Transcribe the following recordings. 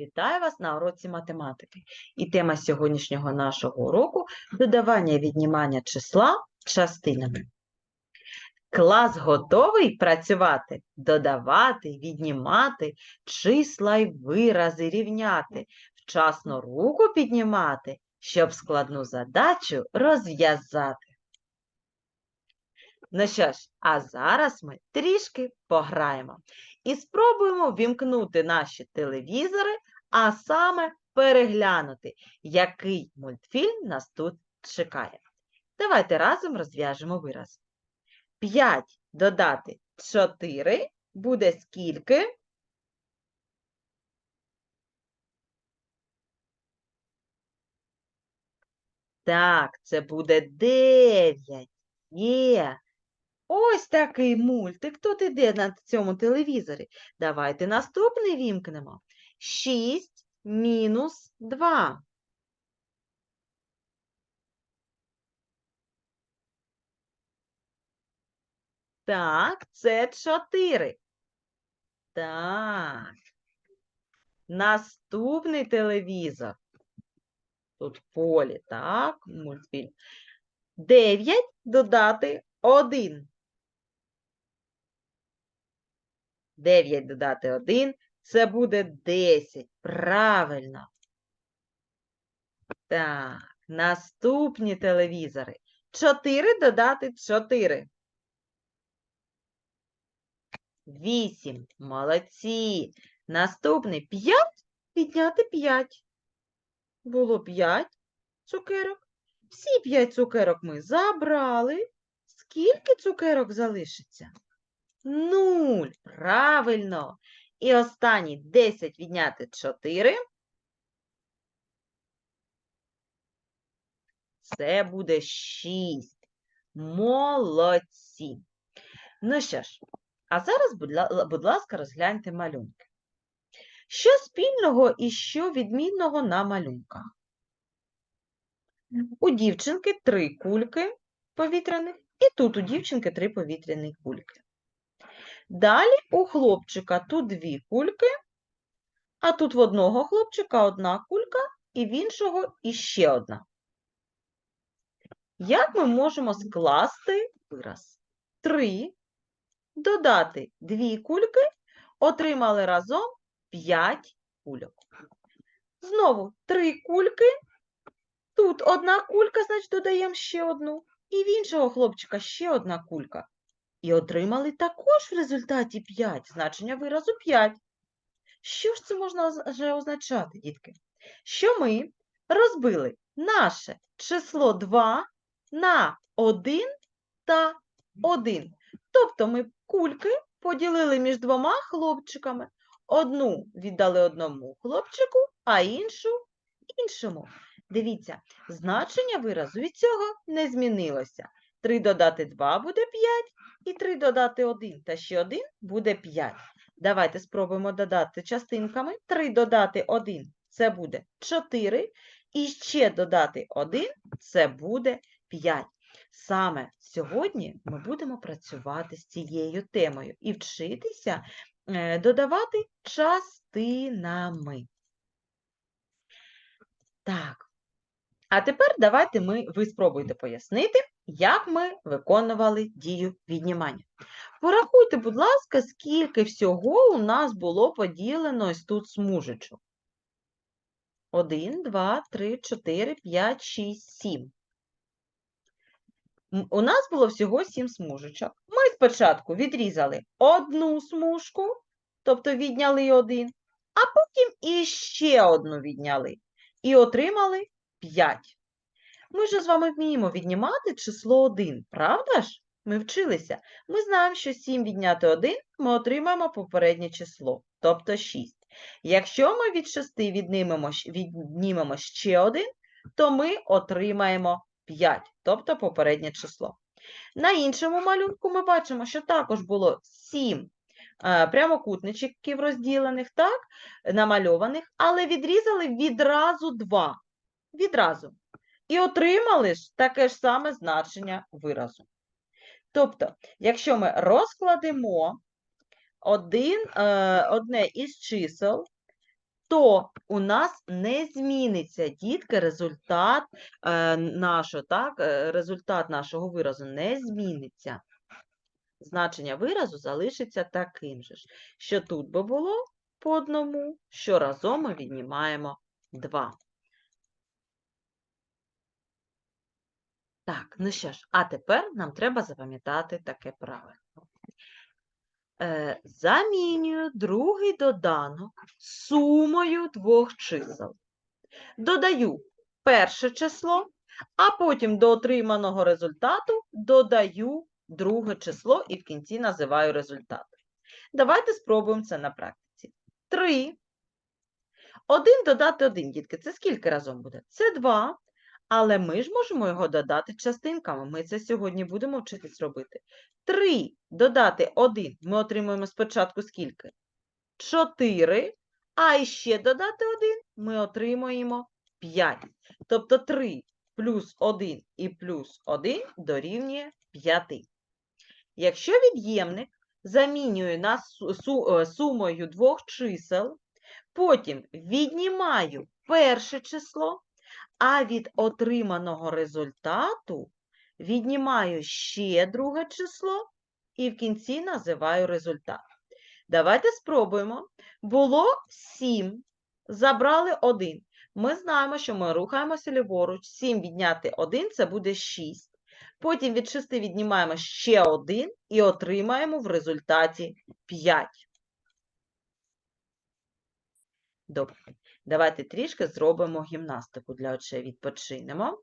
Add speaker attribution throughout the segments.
Speaker 1: Вітаю вас на уроці математики. І тема сьогоднішнього нашого уроку додавання і віднімання числа частинами. Клас готовий працювати, додавати, віднімати, числа й вирази рівняти, вчасно руку піднімати, щоб складну задачу розв'язати. Ну що ж, а зараз ми трішки пограємо і спробуємо вімкнути наші телевізори, а саме переглянути, який мультфільм нас тут чекає. Давайте разом розв'яжемо вираз. 5 додати 4 буде скільки? Так, це буде 9. Є. Ось такий мультик тут іде на цьому телевізорі. Давайте наступний вімкнемо. 6 мінус 2. Так, це 4. Так. Наступний телевізор. Тут полі, так, мультфільм. 9 додати 1. 9 додати 1 це буде 10. Правильно. Так, наступні телевізори. 4 додати 4. 8. Молодці. Наступний 5 підняти 5. Було 5 цукерок. Всі 5 цукерок ми забрали. Скільки цукерок залишиться? Нуль. Правильно. І останній 10 відняти 4. Це буде 6. Молодці. Ну що ж, а зараз, будь ласка, розгляньте малюнки. Що спільного і що відмінного на малюнках? У дівчинки три кульки повітряних, і тут у дівчинки три повітряні кульки. Далі у хлопчика тут дві кульки, а тут в одного хлопчика одна кулька, і в іншого іще одна. Як ми можемо скласти вираз? 3 додати дві кульки, отримали разом 5 кульок. Знову три кульки, тут одна кулька, значить додаємо ще одну, і в іншого хлопчика ще одна кулька. І отримали також в результаті 5, значення виразу 5. Що ж це можна вже означати, дітки? Що ми розбили наше число 2 на 1 та 1. Тобто ми кульки поділили між двома хлопчиками. Одну віддали одному хлопчику, а іншу іншому. Дивіться, значення виразу від цього не змінилося. 3 додати 2 буде 5, і 3 додати 1 та ще 1 буде 5. Давайте спробуємо додати частинками. 3 додати 1 це буде 4, і ще додати 1 це буде 5. Саме сьогодні ми будемо працювати з цією темою і вчитися е, додавати частинами. Так. А тепер давайте ми, ви спробуйте пояснити, як ми виконували дію віднімання. Порахуйте, будь ласка, скільки всього у нас було поділено ось тут смужечок. 1, 2, 3, 4, 5, 6, 7. У нас було всього 7 смужечок. Ми спочатку відрізали одну смужку, тобто відняли один, а потім іще одну відняли і отримали 5. Ми ж з вами вміємо віднімати число 1, правда ж? Ми вчилися. Ми знаємо, що 7 відняти 1 ми отримаємо попереднє число, тобто 6. Якщо ми від 6 віднімемо, віднімемо ще 1, то ми отримаємо 5, тобто попереднє число. На іншому малюнку ми бачимо, що також було 7 е, прямокутничків розділених, так, намальованих, але відрізали відразу 2. Відразу. І отримали ж таке ж саме значення виразу. Тобто, якщо ми розкладемо один, е, одне із чисел, то у нас не зміниться, дітки, результат е, нашого, так, е, результат нашого виразу не зміниться. Значення виразу залишиться таким же ж, що тут би було по одному, що разом ми віднімаємо 2. Так, ну що ж, а тепер нам треба запам'ятати таке правило. Е, замінюю другий доданок сумою двох чисел. Додаю перше число, а потім до отриманого результату додаю друге число і в кінці називаю результат. Давайте спробуємо це на практиці. 3. 1 додати 1, дітки, це скільки разом буде? Це 2. Але ми ж можемо його додати частинками. Ми це сьогодні будемо вчитись робити. 3 додати 1 ми отримуємо спочатку скільки? 4. А іще додати 1 ми отримуємо 5. Тобто 3 плюс 1 і плюс 1 дорівнює 5. Якщо від'ємник замінюю на су- су- е, сумою двох чисел, потім віднімаю перше число, а від отриманого результату віднімаю ще друге число і в кінці називаю результат. Давайте спробуємо. Було 7, забрали 1. Ми знаємо, що ми рухаємося ліворуч. 7 відняти 1 – це буде 6. Потім від 6 віднімаємо ще 1 і отримаємо в результаті 5. Добре. Давайте трішки зробимо гімнастику для очей. Відпочинемо.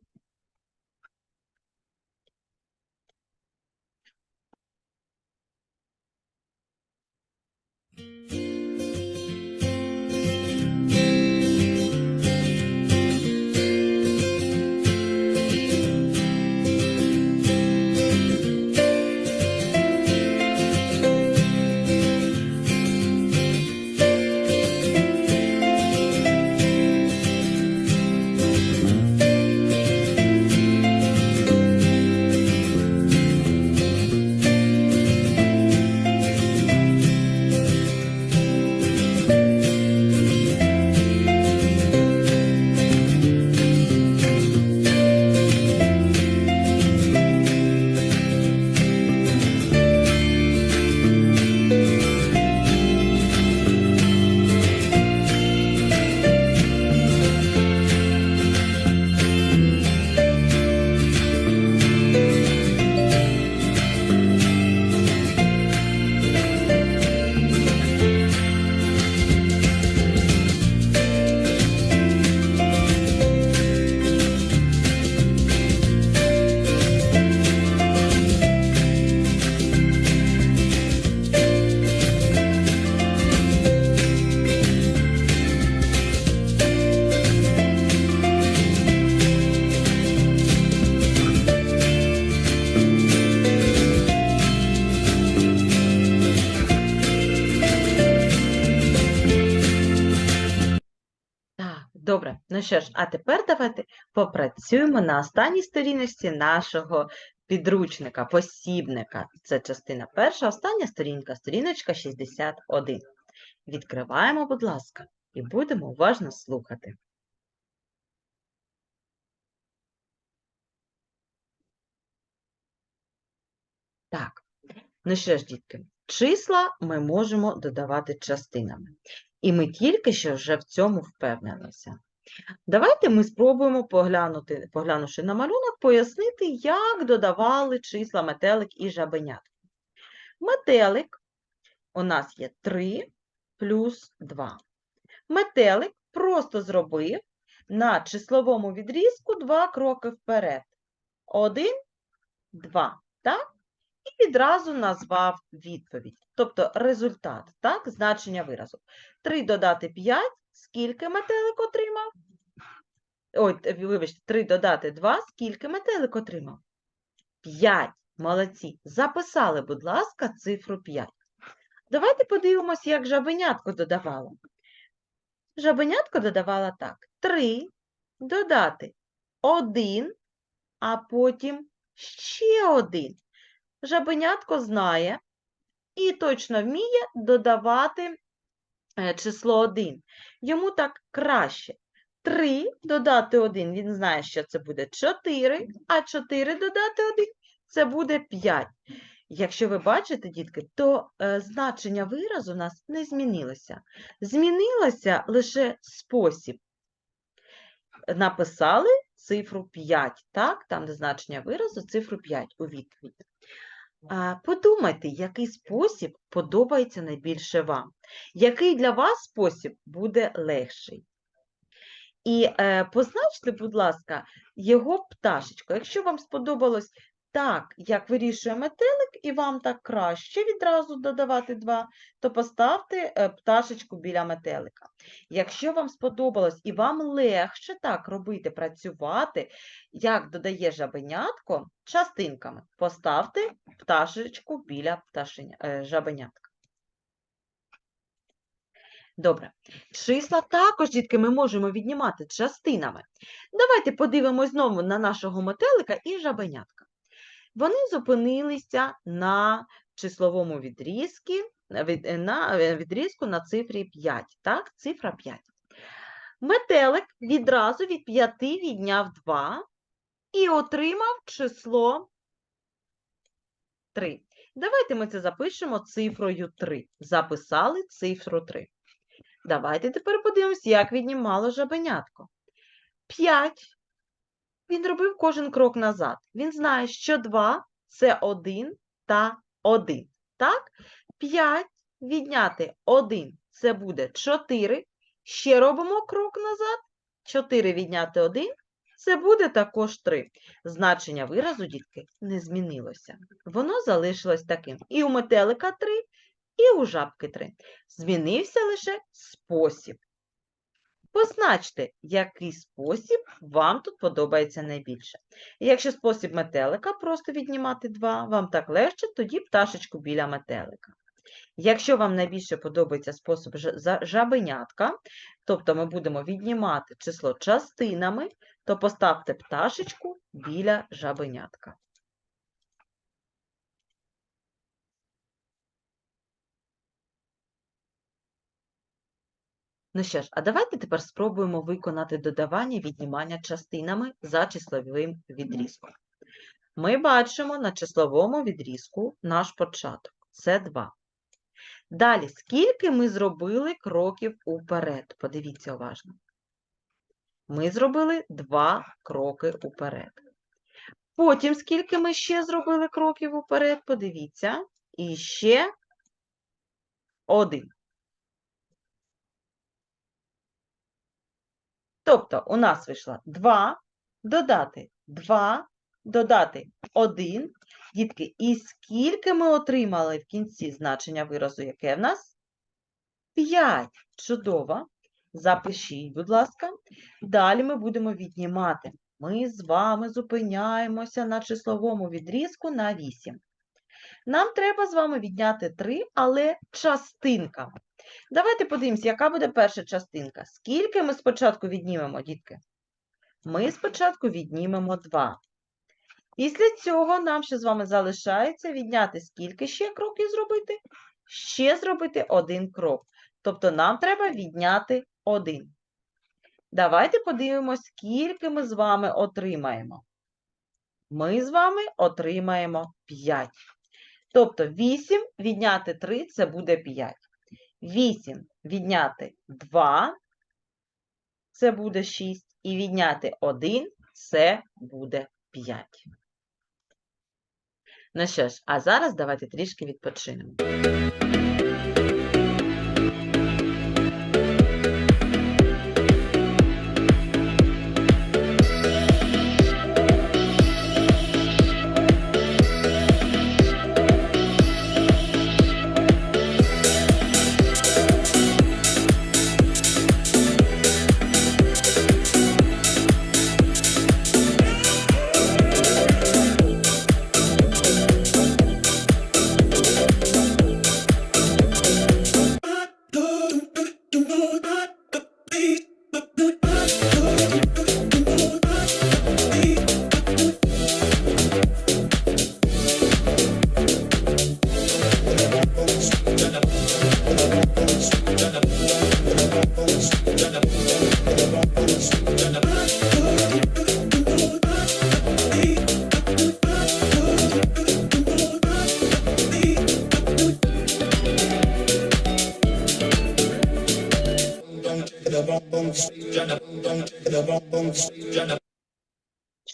Speaker 1: Добре. Ну що ж, а тепер давайте попрацюємо на останній сторіночці нашого підручника, посібника. Це частина перша, остання сторінка, сторіночка 61. Відкриваємо, будь ласка, і будемо уважно слухати. Так, ну що ж, дітки, числа ми можемо додавати частинами. І ми тільки що вже в цьому впевнилися. Давайте ми спробуємо поглянути, поглянувши на малюнок, пояснити, як додавали числа метелик і жабенятко. Метелик у нас є 3 плюс 2. Метелик просто зробив на числовому відрізку два кроки вперед. 1, 2. Так? І відразу назвав відповідь, тобто результат, так, значення виразу. 3 додати 5, скільки метелик отримав? Ой, вибачте, 3 додати 2, скільки метелик отримав? 5. Молодці. Записали, будь ласка, цифру 5. Давайте подивимось, як жабенятко додавало. Жабенятко додавала так. 3 додати 1, а потім ще 1. Жабенятко знає і точно вміє додавати е, число 1. Йому так краще. 3 додати 1, він знає, що це буде 4, а 4 додати 1 це буде 5. Якщо ви бачите, дітки, то е, значення виразу у нас не змінилося. Змінилося лише спосіб. Написали цифру 5, так? Там, де значення виразу, цифру 5 у відповідь. Подумайте, який спосіб подобається найбільше вам. Який для вас спосіб буде легший? І е, позначте, будь ласка, його пташечку. Якщо вам сподобалось так, як вирішує метелик, і вам так краще відразу додавати 2, то поставте е, пташечку біля метелика. Якщо вам сподобалось і вам легше так робити, працювати, як додає жабенятко, частинками, поставте пташечку біля пташеня, е, жабенятка. Добре. Числа також, дітки, ми можемо віднімати частинами. Давайте подивимось знову на нашого метелика і жабенятка. Вони зупинилися на числовому відрізку, на е, відрізку на цифрі 5. Так, цифра 5. Метелик відразу від 5 відняв 2 і отримав число 3. Давайте ми це запишемо цифрою 3. Записали цифру 3. Давайте тепер подивимось, як віднімало жабенятко. 5 він робив кожен крок назад. Він знає, що 2 це 1 та 1. Так? 5 відняти 1 це буде 4. Ще робимо крок назад. 4 відняти 1 це буде також 3. Значення виразу, дітки, не змінилося. Воно залишилось таким. І у метелика 3, і у жабки 3. Змінився лише спосіб. Позначте, який спосіб вам тут подобається найбільше. якщо спосіб метелика просто віднімати 2, вам так легше, тоді пташечку біля метелика. Якщо вам найбільше подобається спосіб жабенятка, тобто ми будемо віднімати число частинами, то поставте пташечку біля жабенятка. Ну що ж, а давайте тепер спробуємо виконати додавання віднімання частинами за числовим відрізком. Ми бачимо на числовому відрізку наш початок це 2. Далі, скільки ми зробили кроків уперед? Подивіться уважно. Ми зробили 2 кроки уперед. Потім, скільки ми ще зробили кроків уперед, подивіться, і ще один. Тобто у нас вийшло 2, додати 2, додати 1. Дітки, і скільки ми отримали в кінці значення виразу, яке в нас? 5. Чудово. Запишіть, будь ласка. Далі ми будемо віднімати. Ми з вами зупиняємося на числовому відрізку на 8. Нам треба з вами відняти 3, але частинками. Давайте подивимося, яка буде перша частинка. Скільки ми спочатку віднімемо, дітки? Ми спочатку віднімемо 2. Після цього нам ще з вами залишається відняти скільки ще кроків зробити? Ще зробити один крок. Тобто нам треба відняти 1. Давайте подивимося, скільки ми з вами отримаємо. Ми з вами отримаємо 5. Тобто 8 відняти 3 це буде 5. 8 відняти 2, це буде 6, і відняти 1 це буде 5. Ну що ж, а зараз давайте трішки відпочинемо.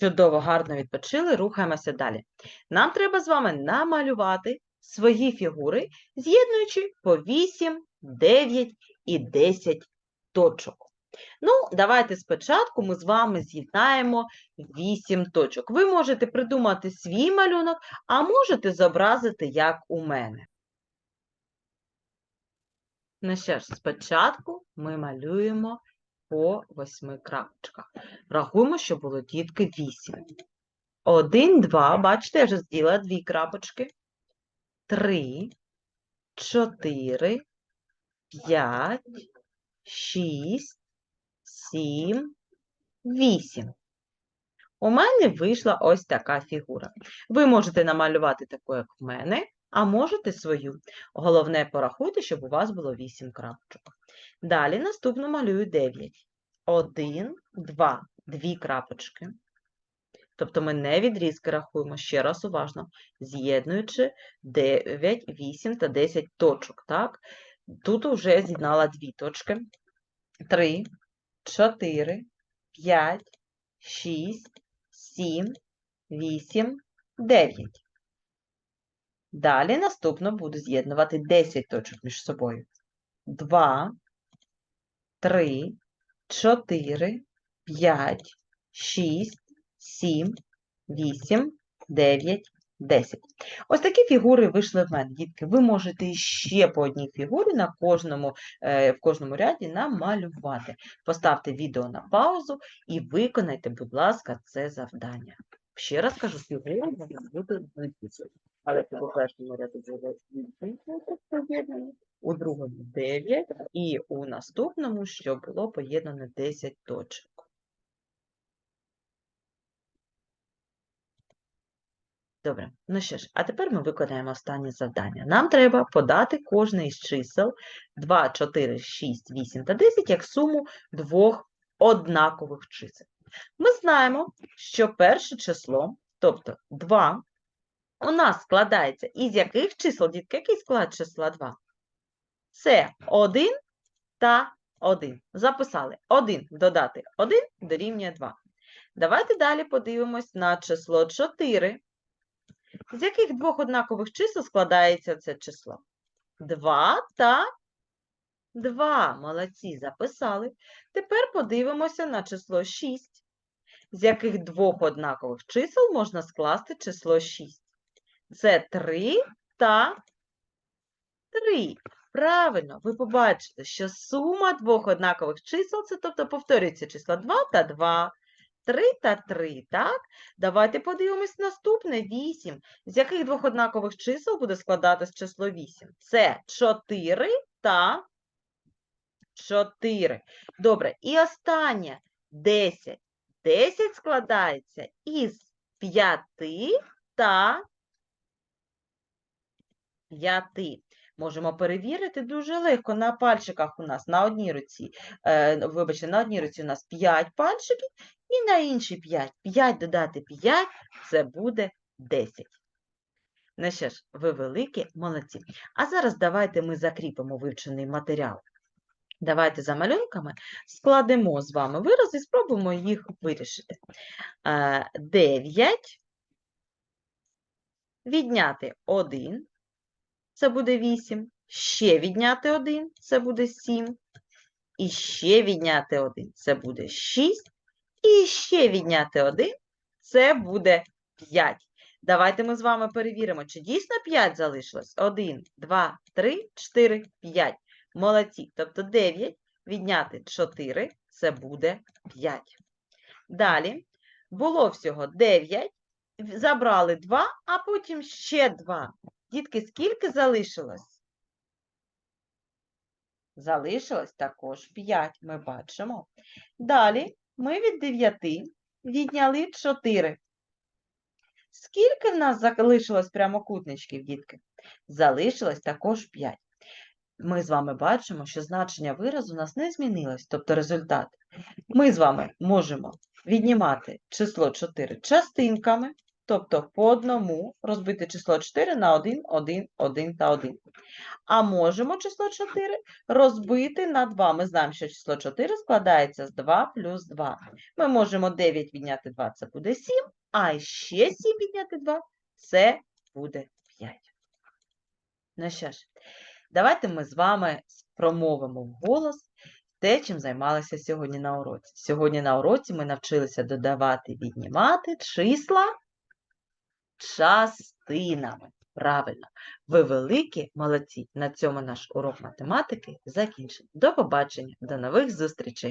Speaker 1: Чудово, гарно відпочили, рухаємося далі. Нам треба з вами намалювати свої фігури, з'єднуючи по 8, 9 і 10 точок. Ну, давайте спочатку ми з вами з'єднаємо 8 точок. Ви можете придумати свій малюнок, а можете зобразити, як у мене. Ну що ж, спочатку ми малюємо по восьми крапочках. Рахуємо, що було дітки 8. 1, 2, бачите, я вже зробила дві крапочки. 3, 4, 5, 6, 7, 8. У мене вийшла ось така фігура. Ви можете намалювати таку, як в мене, а можете свою. Головне, порахуйте, щоб у вас було 8 крапочок. Далі наступну малюю 9. 1, 2, 2 крапочки. Тобто ми не відрізки рахуємо, ще раз уважно, з'єднуючи 9, 8 та 10 точок. Так? Тут вже з'єднала 2 точки. 3, 4, 5, 6, 7, 8, 9. Далі наступно буду з'єднувати 10 точок між собою. 2, 3, 4, 5, 6, 7, 8, 9, 10. Ось такі фігури вийшли в мене, дітки. Ви можете ще по одній фігурі на кожному, е, в кожному ряді намалювати. Поставте відео на паузу і виконайте, будь ласка, це завдання. Ще раз кажу, фігури можна бути виписані. Але по першому ряду буде 8 точок у другому 9 і у наступному, що було поєднано 10 точок. Добре, ну що ж, а тепер ми виконаємо останнє завдання. Нам треба подати кожне із чисел 2, 4, 6, 8 та 10 як суму двох однакових чисел. Ми знаємо, що перше число, тобто 2, у нас складається із яких чисел, дітки? Який склад числа 2? Це 1 та 1. Записали 1 додати 1 дорівнює 2. Давайте далі подивимось на число 4. З яких двох однакових чисел складається це число? 2 та 2. Молодці, записали. Тепер подивимося на число 6. З яких двох однакових чисел можна скласти число 6? Це 3 та 3. Правильно, ви побачите, що сума двох однакових чисел, це тобто повторюється числа 2 та 2, 3 та 3, так? Давайте подивимось наступне 8. З яких двох однакових чисел буде складатись число 8? Це 4 та 4. Добре, і останнє 10. 10 складається із 5 та 5. Можемо перевірити дуже легко на пальчиках у нас на одній руці. Е, вибачте, на одній руці у нас 5 пальчиків і на іншій 5. 5 додати 5 це буде 10. Ну що ж, ви великі молодці. А зараз давайте ми закріпимо вивчений матеріал. Давайте за малюнками складемо з вами вирази і спробуємо їх вирішити. Е, 9 відняти 1 це буде 8, ще відняти 1 це буде 7, і ще відняти 1 це буде 6, і ще відняти 1 це буде 5. Давайте ми з вами перевіримо, чи дійсно 5 залишилось. 1, 2, 3, 4, 5. Молодці. Тобто 9 відняти 4 це буде 5. Далі було всього 9, забрали 2, а потім ще 2. Дітки, скільки залишилось? Залишилось також 5, ми бачимо. Далі ми від 9 відняли 4. Скільки в нас залишилось прямокутничків, дітки? Залишилось також 5. Ми з вами бачимо, що значення виразу у нас не змінилось, тобто результат. Ми з вами можемо віднімати число 4 частинками, тобто по одному розбити число 4 на 1, 1, 1 та 1. А можемо число 4 розбити на 2. Ми знаємо, що число 4 складається з 2 плюс 2. Ми можемо 9 відняти 2, це буде 7, а ще 7 відняти 2, це буде 5. Ну що ж, давайте ми з вами промовимо вголос те, чим займалися сьогодні на уроці. Сьогодні на уроці ми навчилися додавати, віднімати числа частинами. Правильно, ви великі молодці. На цьому наш урок математики закінчений. До побачення, до нових зустрічей!